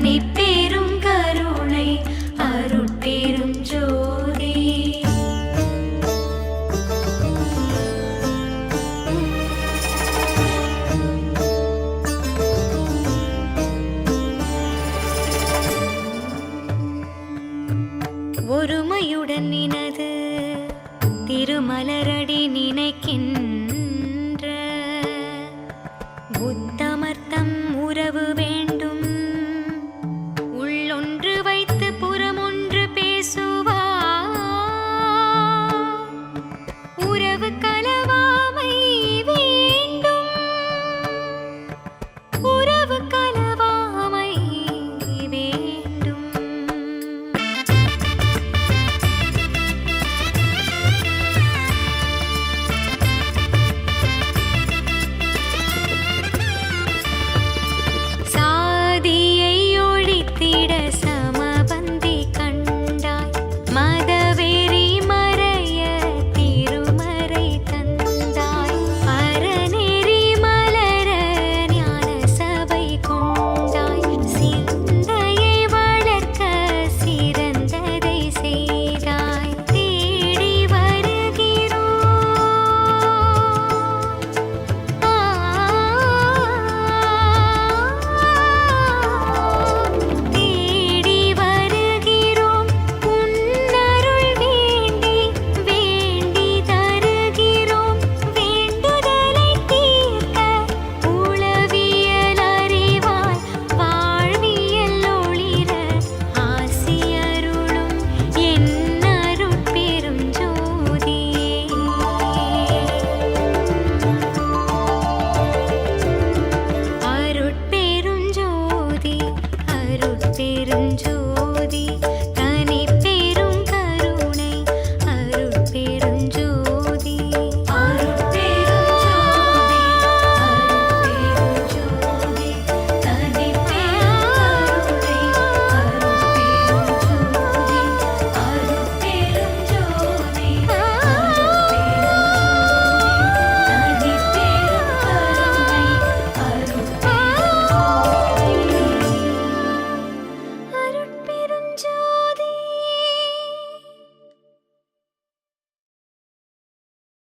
கர்த்தனை பேரும் கருணை அருட்பேரும் ஜோதி. ஒருமையுடன் நினது திருமலரடி நினைக்கின்ற. புத்தமர்த்தம் உறவு வேண்டும்.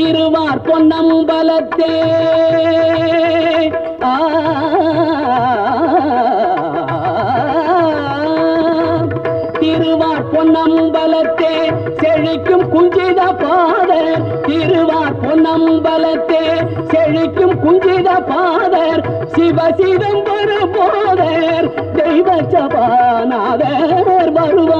திருவார் பொன்னம்பலத்தே. திருவார் பொன்னம்பலத்தே செழிக்கும் குஞ்சித பாதர். திருவார் பொன்னம்பலத்தே செழிக்கும் குஞ்சித பாதர். சிவ சிதம்பர போதர் தெய்வ சபாநாதர் வருவார்.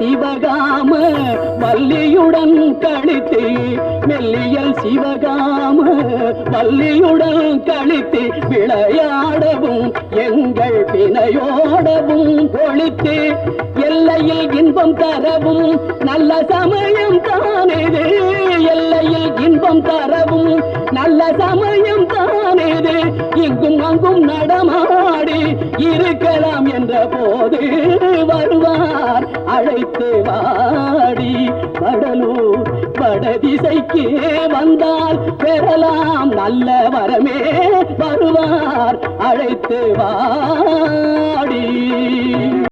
சிவகாம வள்ளியுடன் கழித்து மெல்லிய சிவகாம வள்ளியுடன் கழித்து விளையாடவும் எங்கள் வினையோடவும் கொழித்து எல்லையில் இன்பம் தரவும் நல்ல சமயம் தானேது? எல்லையில் இன்பம் தரவும் நல்ல சமயம் தானேது? இங்கும் அங்கும் நட இருக்கலாம் என்ற போது வருவார். அழைத்து வாடி. வடலூர் வடதிசைக்கு வந்தால் பெறலாம். நல்ல வரமே வருவார். அழைத்து வாடி.